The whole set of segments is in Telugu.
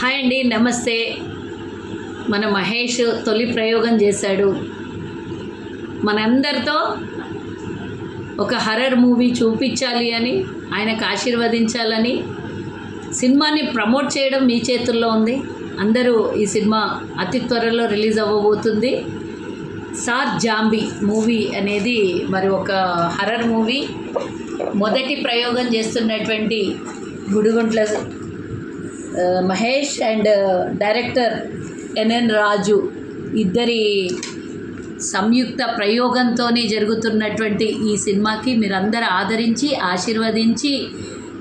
హాయ్ అండి నమస్తే. మన మహేష్ తొలి ప్రయోగం చేశాడు. మనందరితో ఒక హర్రర్ మూవీ చూపించాలి అని ఆయనకు ఆశీర్వదించాలని సినిమాని ప్రమోట్ చేయడం మీ చేతుల్లో ఉంది. అందరూ ఈ సినిమా అతి త్వరలో రిలీజ్ అవ్వబోతుంది. సార్ జాంబీ మూవీ అనేది మరి ఒక హర్రర్ మూవీ. మొదటి ప్రయోగం చేస్తున్నటువంటి Gudiguntla Mahesh and director NN Raju ఇద్దరి సంయుక్త ప్రయోగంతోనే జరుగుతున్నటువంటి ఈ సినిమాకి మీరందరూ ఆదరించి ఆశీర్వదించి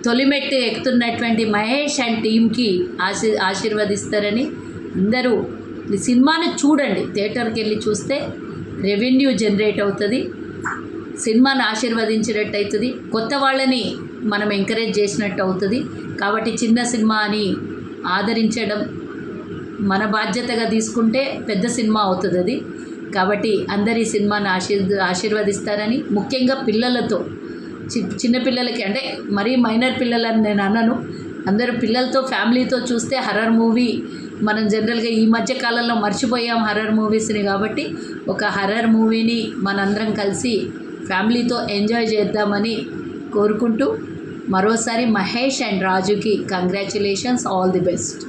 తొలిమెట్టు ఎక్కుతున్నటువంటి మహేష్ అండ్ టీంకి ఆశీ ఆశీర్వదిస్తారని అందరూ ఈ సినిమాను చూడండి. థియేటర్కి వెళ్ళి చూస్తే రెవెన్యూ జనరేట్ అవుతుంది. సినిమాను ఆశీర్వదించినట్టు అవుతుంది కొత్త వాళ్ళని మనం ఎంకరేజ్ చేసినట్టు అవుతుంది కాబట్టి చిన్న సినిమా అని ఆదరించడం మన బాధ్యతగా తీసుకుంటే పెద్ద సినిమా అవుతుంది అది కాబట్టి అందరి సినిమాను ఆశీర్ ఆశీర్వదిస్తారని ముఖ్యంగా పిల్లలతో. చి చిన్నపిల్లలకి అంటే మరీ మైనర్ పిల్లలని నేను అన్నను అందరూ పిల్లలతో ఫ్యామిలీతో చూస్తే హర్రర్ మూవీ మనం జనరల్గా ఈ మధ్య కాలంలో మర్చిపోయాం హర్రర్ మూవీస్ని కాబట్టి ఒక హర్రర్ మూవీని మనందరం కలిసి ఫ్యామిలీతో ఎంజాయ్ చేద్దామని కోరుకుంటూ మరోసారి మహేష్ అండ్ రాజుకి కంగ్రాచులేషన్స్ ఆల్ ది బెస్ట్.